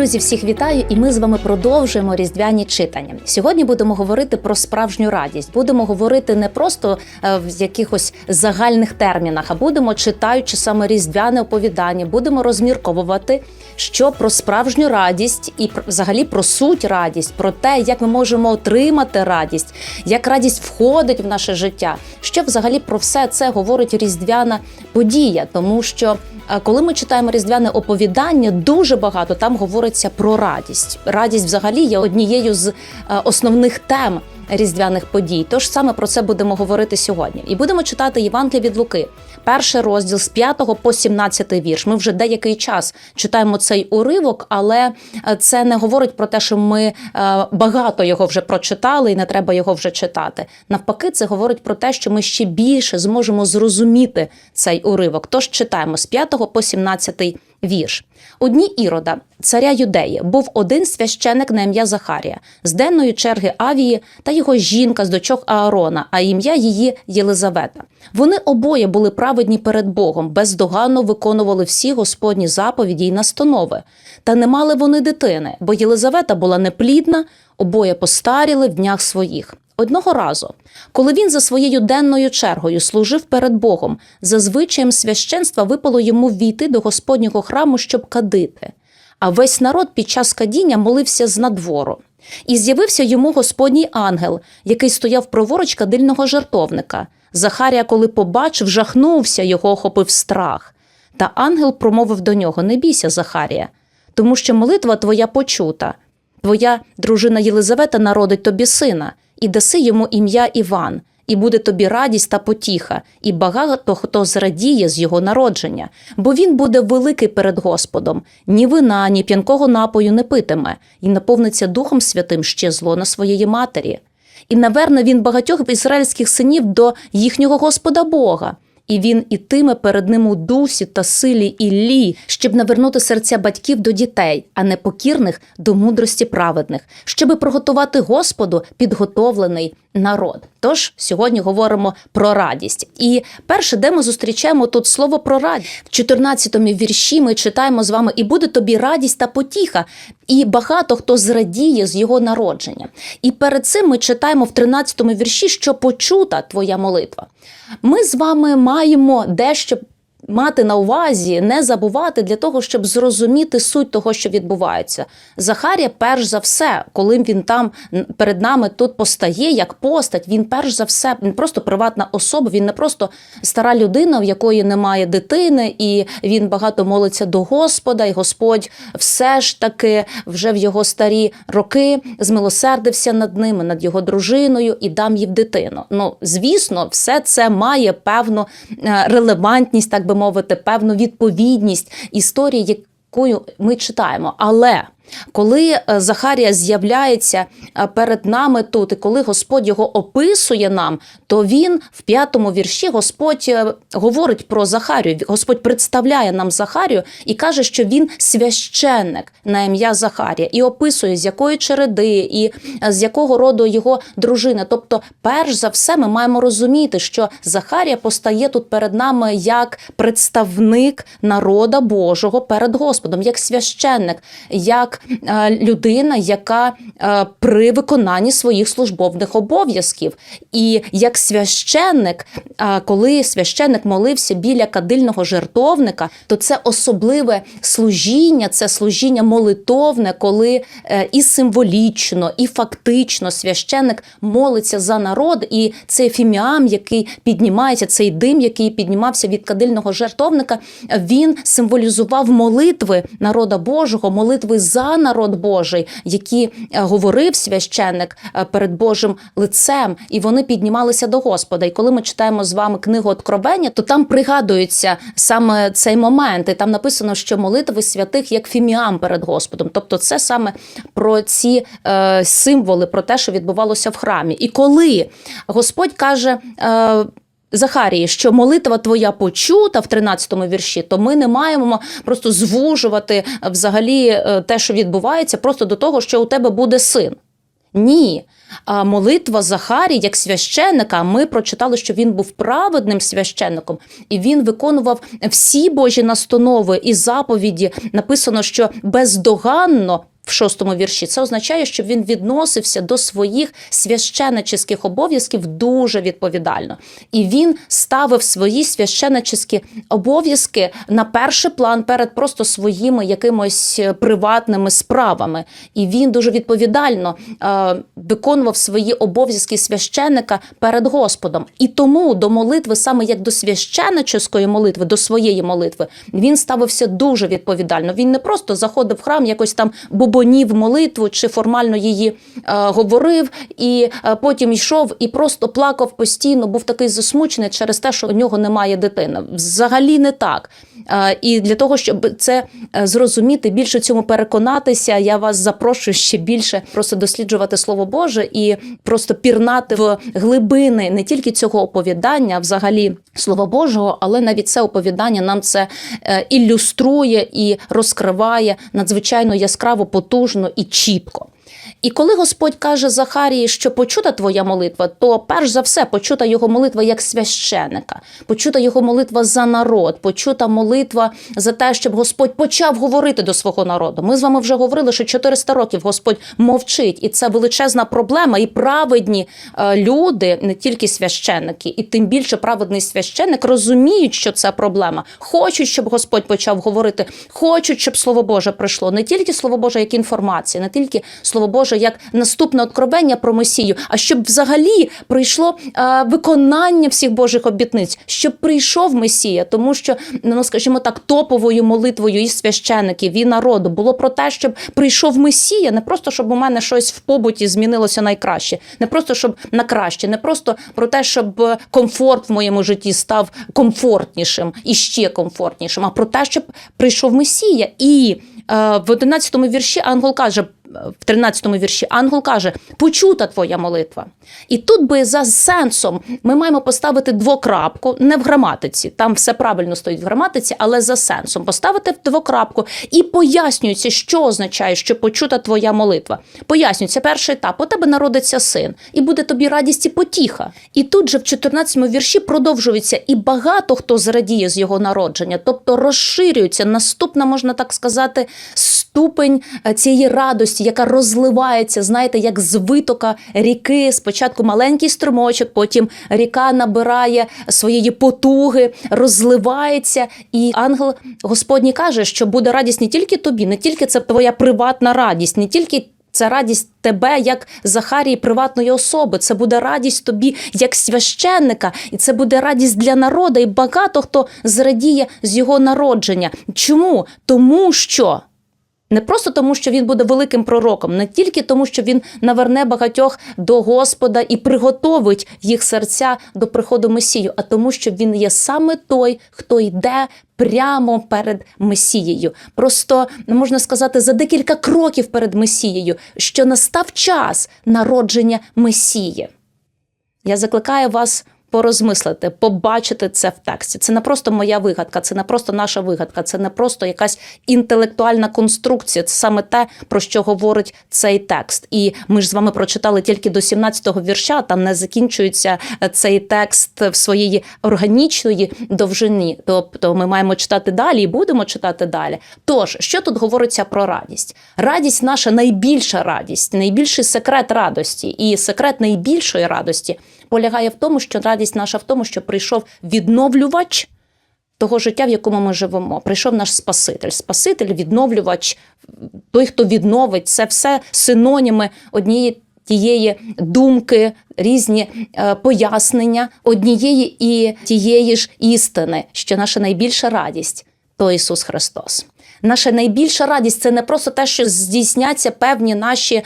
Друзі, всіх вітаю, і ми з вами продовжуємо різдвяні читання. Сьогодні будемо говорити про справжню радість. Будемо говорити не просто е, в якихось загальних термінах, а будемо читаючи саме різдвяне оповідання, будемо розмірковувати, що про справжню радість і взагалі про суть радість, про те, як ми можемо отримати радість, як радість входить в наше життя. Що взагалі про все це говорить різдвяна подія, тому що коли ми читаємо різдвяне оповідання, дуже багато там говориться про радість. Радість взагалі є однією з е, основних тем різдвяних подій. Тож саме про це будемо говорити сьогодні. І будемо читати Євангелія від Луки, перший розділ з 5 по 17 вірш. Ми вже деякий час читаємо цей уривок, але е, це не говорить про те, що ми е, багато його вже прочитали і не треба його вже читати. Навпаки, це говорить про те, що ми ще більше зможемо зрозуміти цей уривок. Тож читаємо з 5 по 17 вірш. У дні Ірода, царя Юдеї, був один священик на ім'я Захарія з денної черги Авії та його жінка з дочок Аарона, а ім'я її Єлизавета. Вони обоє були праведні перед Богом, бездоганно виконували всі Господні заповіді й настанови. Та не мали вони дитини, бо Єлизавета була неплідна, обоє постаріли в днях своїх. Одного разу, коли він за своєю денною чергою служив перед Богом, за звичаєм священства випало йому ввійти до Господнього храму, щоб кадити. А весь народ під час кадіння молився з надвору. І з'явився йому Господній ангел, який стояв праворуч кадильного жартовника. Захарія, коли побачив, жахнувся, його охопив страх. Та ангел промовив до нього: Не бійся, Захарія, тому що молитва твоя почута. Твоя дружина Єлизавета народить тобі сина, і даси йому ім'я Іван, і буде тобі радість та потіха, і багато хто зрадіє з його народження, бо він буде великий перед Господом, ні вина, ні п'янкого напою не питиме, і наповниться Духом Святим ще зло на своєї матері. І наверне він багатьох ізраїльських синів до їхнього Господа Бога. І він ітиме перед ним у дусі та силі Іллі, щоб навернути серця батьків до дітей, а непокірних до мудрості праведних, щоби приготувати Господу підготовлений народ. Тож сьогодні говоримо про радість. І перше, де ми зустрічаємо тут слово про радість. В 14-му вірші ми читаємо з вами: і буде тобі радість та потіха, і багато хто зрадіє з його народження. І перед цим ми читаємо в 13-му вірші, що почута твоя молитва. Ми з вами маємо дещо мати на увазі, не забувати для того, щоб зрозуміти суть того, що відбувається. Захарія, перш за все, коли він там перед нами тут постає як постать, він перш за все він просто приватна особа, він не просто стара людина, в якої немає дитини, і він багато молиться до Господа, і Господь все ж таки вже в його старі роки змилосердився над ними, над його дружиною і дам їй дитину. Ну, звісно, все це має певну е, релевантність, так мовити, певну відповідність історії, якою ми читаємо. Але коли е, Захарія з'являється е, перед нами тут, і коли Господь його описує нам, то він в п'ятому вірші Господь е, говорить про Захарію. Господь представляє нам Захарію і каже, що він священник на ім'я Захарія, і описує, з якої череди, і з якого роду його дружина. Тобто, перш за все, ми маємо розуміти, що Захарія постає тут перед нами як представник народа Божого перед Господом, як священник, як е, людина, яка е, при виконанні своїх службовних обов'язків. І як священник, е, коли священник молився біля кадильного жертовника, то це особливе служіння, це служіння молитовне, коли і символічно, і фактично священник молиться за народ, і цей фіміам, який піднімається, цей дим, який піднімався від кадильного жертовника, він символізував молитви народа Божого, молитви за народ Божий, які е, говорив священник е, перед Божим лицем, і вони піднімалися до Господа. І коли ми читаємо з вами книгу Откровення, то там пригадується саме цей момент, і там написано, що молитви святих як фіміам перед Господом. Тобто, це саме про ці е, символи, про те, що відбувалося в храмі. І коли Господь каже. Е, Захарії, що молитва твоя почута в 13-му вірші, то ми не маємо просто звужувати взагалі е, те, що відбувається, просто до того, що у тебе буде син. Ні. А молитва Захарі як священника, ми прочитали, що він був праведним священником, і він виконував всі Божі настанови і заповіді. Написано, що бездоганно. В шостому вірші це означає, що він відносився до своїх священничих обов'язків дуже відповідально, і він ставив свої священническі обов'язки на перший план перед просто своїми якимось е, приватними справами. І він дуже відповідально е, виконував свої обов'язки священника перед Господом. І тому до молитви, саме як до священническої молитви, до своєї молитви, він ставився дуже відповідально. Він не просто заходив в храм, якось там бубонів молитву чи формально її е, говорив, і е, потім йшов і просто плакав постійно, був такий засмучений через те, що у нього немає дитини. Взагалі не так. Е, і для того, щоб це е, зрозуміти, більше цьому переконатися, я вас запрошую ще більше просто досліджувати Слово Боже і просто пірнати в глибини не тільки цього оповідання, взагалі Слова Божого, але навіть це оповідання нам це е, ілюструє і розкриває надзвичайно яскраво, потужно і чітко. І коли Господь каже Захарії, що почута твоя молитва, то перш за все почута його молитва як священика, почута його молитва за народ, почута молитва за те, щоб Господь почав говорити до свого народу. Ми з вами вже говорили, що 400 років Господь мовчить, і це величезна проблема. І праведні е, люди, не тільки священники, і тим більше праведний священник розуміють, що це проблема. Хочуть, щоб Господь почав говорити, хочуть, щоб Слово Боже прийшло. Не тільки Слово Боже, як інформація, не тільки Слово Боже, як наступне откровення про Месію, а щоб взагалі прийшло е, виконання всіх Божих обітниць, щоб прийшов Месія, тому що ну скажімо так, топовою молитвою і священиків, і народу було про те, щоб прийшов Месія, не просто щоб у мене щось в побуті змінилося найкраще, не просто щоб на краще, не просто про те, щоб комфорт в моєму житті став комфортнішим і ще комфортнішим, а про те, щоб прийшов Месія. І е, в 11 вірші ангел каже. В 13-му вірші ангел каже: почута твоя молитва. І тут би за сенсом ми маємо поставити двокрапку, не в граматиці, там все правильно стоїть в граматиці, але за сенсом поставити двокрапку і пояснюється, що означає, що почута твоя молитва. Пояснюється перший етап: у тебе народиться син, і буде тобі радість і потіха. І тут же в 14-му вірші продовжується, і багато хто зрадіє з його народження, тобто розширюється наступна, можна так сказати, ступень е, цієї радості, яка розливається, знаєте, як з витока ріки. Спочатку маленький струмочок, потім ріка набирає своєї потуги, розливається. І ангел Господній каже, що буде радість не тільки тобі, не тільки це твоя приватна радість, не тільки. Це радість тебе як Захарії приватної особи. Це буде радість тобі як священника, і це буде радість для народу. І багато хто зрадіє з його народження. Чому? Тому що. Не просто тому, що він буде великим пророком, не тільки тому, що він наверне багатьох до Господа і приготовить їх серця до приходу Месію, а тому, що він є саме той, хто йде прямо перед Месією. Просто можна сказати за декілька кроків перед Месією, що настав час народження Месії. Я закликаю вас порозмислити, побачити це в тексті. Це не просто моя вигадка, це не просто наша вигадка, це не просто якась інтелектуальна конструкція. Це саме те, про що говорить цей текст. І ми ж з вами прочитали тільки до 17-го вірша. Там не закінчується цей текст в своїй органічної довжині. Тобто ми маємо читати далі і будемо читати далі. Тож, що тут говориться про радість? Радість наша найбільша радість, найбільший секрет радості, і секрет найбільшої радості полягає в тому, що радість наша в тому, що прийшов відновлювач того життя, в якому ми живемо. Прийшов наш Спаситель. Спаситель, відновлювач, той, хто відновить, це все синоніми однієї. Тієї думки, різні е, пояснення однієї і тієї ж істини, що наша найбільша радість то Ісус Христос. Наша найбільша радість це не просто те, що здійсняться певні наші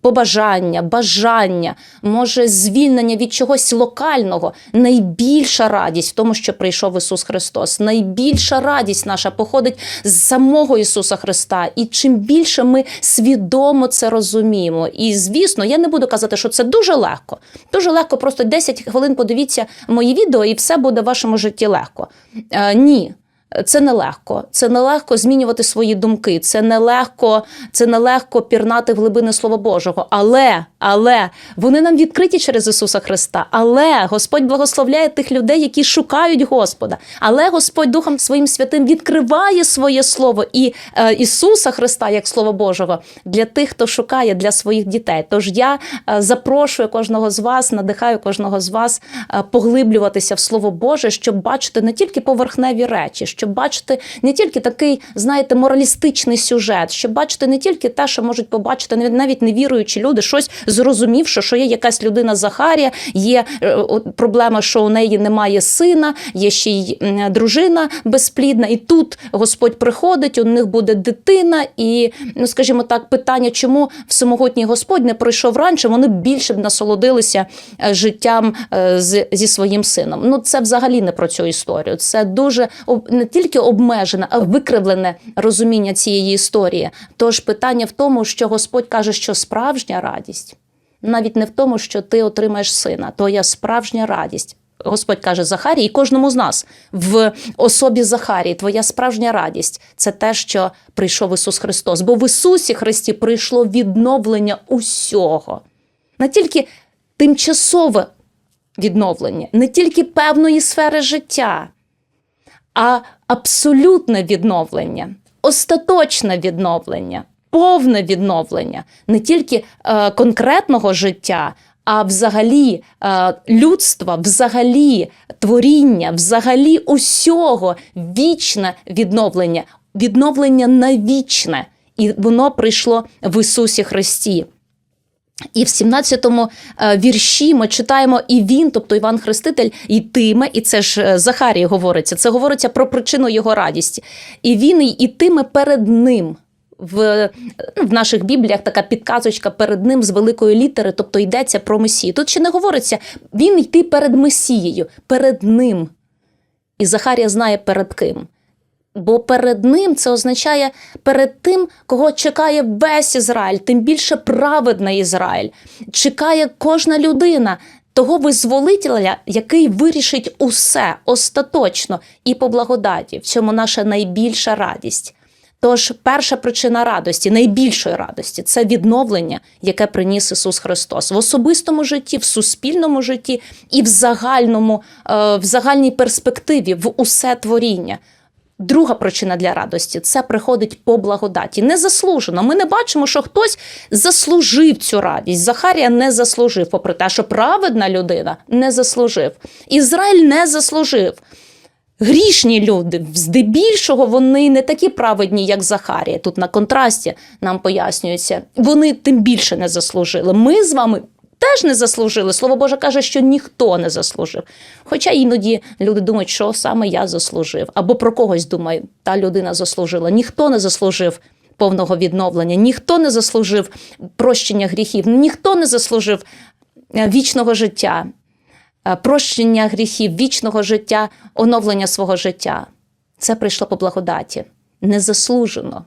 побажання, бажання, може звільнення від чогось локального. Найбільша радість в тому, що прийшов Ісус Христос. Найбільша радість наша походить з самого Ісуса Христа. І чим більше ми свідомо це розуміємо. І звісно, я не буду казати, що це дуже легко. Дуже легко, просто 10 хвилин подивіться мої відео, і все буде в вашому житті легко. Е, ні. Це нелегко. Це нелегко змінювати свої думки. Це нелегко, це нелегко пірнати в глибини Слова Божого. Але, але вони нам відкриті через Ісуса Христа. Але Господь благословляє тих людей, які шукають Господа. Але Господь Духом Своїм Святим відкриває своє слово і е, Ісуса Христа як Слово Божого для тих, хто шукає для своїх дітей. Тож я е, запрошую кожного з вас, надихаю кожного з вас е, поглиблюватися в Слово Боже, щоб бачити не тільки поверхневі речі, щоб бачити не тільки такий, знаєте, моралістичний сюжет, щоб бачити не тільки те, що можуть побачити навіть- невіруючі люди, щось зрозумівши, що є якась людина Захарія, є е, проблема, що у неї немає сина, є ще й дружина безплідна, і тут Господь приходить, у них буде дитина, і ну скажімо так, питання, чому всемогутній Господь не прийшов раніше, вони більше б насолодилися е, життям е, зі своїм сином. Ну це взагалі не про цю історію. Це дуже не тільки обмежене, а викривлене розуміння цієї історії. Тож питання в тому, що Господь каже, що справжня радість навіть не в тому, що ти отримаєш сина, твоя справжня радість. Господь каже Захарії, і кожному з нас в особі Захарії, твоя справжня радість це те, що прийшов Ісус Христос. Бо в Ісусі Христі прийшло відновлення усього, не тільки тимчасове відновлення, не тільки певної сфери життя, а абсолютне відновлення, остаточне відновлення, повне відновлення не тільки е, конкретного життя, а взагалі е, людства, взагалі творіння, взагалі усього вічне відновлення, відновлення навічне. І воно прийшло в Ісусі Христі. І в 17-му е, вірші ми читаємо і він, тобто Іван Хреститель, йтиме, і це ж е, Захарії говориться. Це говориться про причину його радісті. І він ітиме перед ним. В, ну, в наших бібліях така підказочка перед ним з великої літери, тобто йдеться про Месію. Тут ще не говориться, він йти перед Месією, перед ним. І Захарія знає перед ким. Бо перед ним це означає перед тим, кого чекає весь Ізраїль, тим більше праведний Ізраїль. Чекає кожна людина того визволителя, який вирішить усе остаточно і по благодаті. В цьому наша найбільша радість. Тож перша причина радості, найбільшої радості це відновлення, яке приніс Ісус Христос в особистому житті, в суспільному житті і в загальному, е, в загальній перспективі, в усе творіння. Друга причина для радості це приходить по благодаті. Незаслужено. Ми не бачимо, що хтось заслужив цю радість. Захарія не заслужив, попри те, що праведна людина не заслужив. Ізраїль не заслужив. Грішні люди, здебільшого, вони не такі праведні, як Захарія. Тут на контрасті нам пояснюється. Вони тим більше не заслужили. Ми з вами теж не заслужили. Слово Боже каже, що ніхто не заслужив. Хоча іноді люди думають, що саме я заслужив, або про когось думаю, та людина заслужила. Ніхто не заслужив повного відновлення, ніхто не заслужив прощення гріхів, ніхто не заслужив е, вічного життя, е, прощення гріхів, вічного життя, оновлення свого життя. Це прийшло по благодаті. Незаслужено.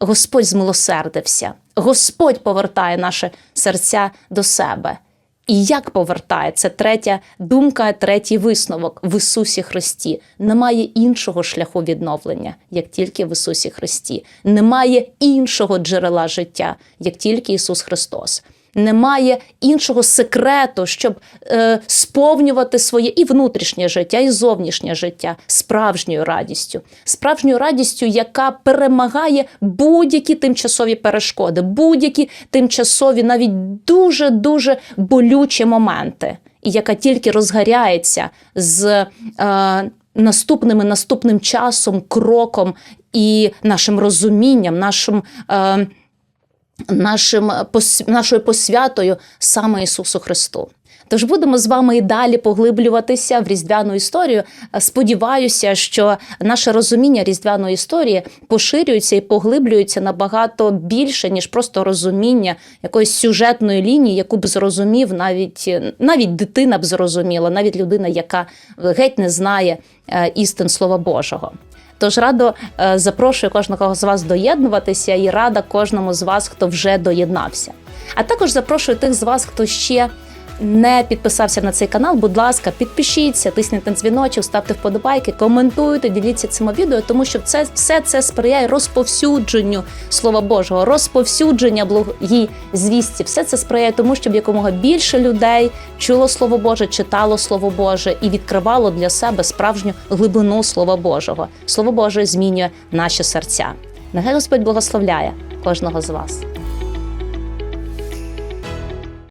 Господь змилосердився. Господь повертає наше серця до себе. І як повертає? Це третя думка, третій висновок в Ісусі Христі. Немає іншого шляху відновлення, як тільки в Ісусі Христі. Немає іншого джерела життя, як тільки Ісус Христос. Немає іншого секрету, щоб е, сповнювати своє і внутрішнє життя, і зовнішнє життя справжньою радістю, справжньою радістю, яка перемагає будь-які тимчасові перешкоди, будь-які тимчасові, навіть дуже дуже болючі моменти, і яка тільки розгаряється з е, наступними наступним часом, кроком і нашим розумінням, нашим. Е, нашим пос- нашою посвятою саме Ісусу Христу. Тож будемо з вами і далі поглиблюватися в різдвяну історію. Сподіваюся, що наше розуміння різдвяної історії поширюється і поглиблюється набагато більше, ніж просто розуміння якоїсь сюжетної лінії, яку б зрозумів навіть навіть дитина б зрозуміла, навіть людина, яка геть не знає е, істин Слова Божого. Тож радо е, запрошую кожного з вас доєднуватися і рада кожному з вас, хто вже доєднався. А також запрошую тих з вас, хто ще не підписався на цей канал, будь ласка, підпишіться, тисніть на дзвіночок, ставте вподобайки, коментуйте, діліться цими відео, тому що це все це сприяє розповсюдженню Слова Божого, розповсюдження благої звісті. Все це сприяє тому, щоб якомога більше людей чуло Слово Боже, читало Слово Боже і відкривало для себе справжню глибину Слова Божого. Слово Боже змінює наші серця. Нехай Господь благословляє кожного з вас.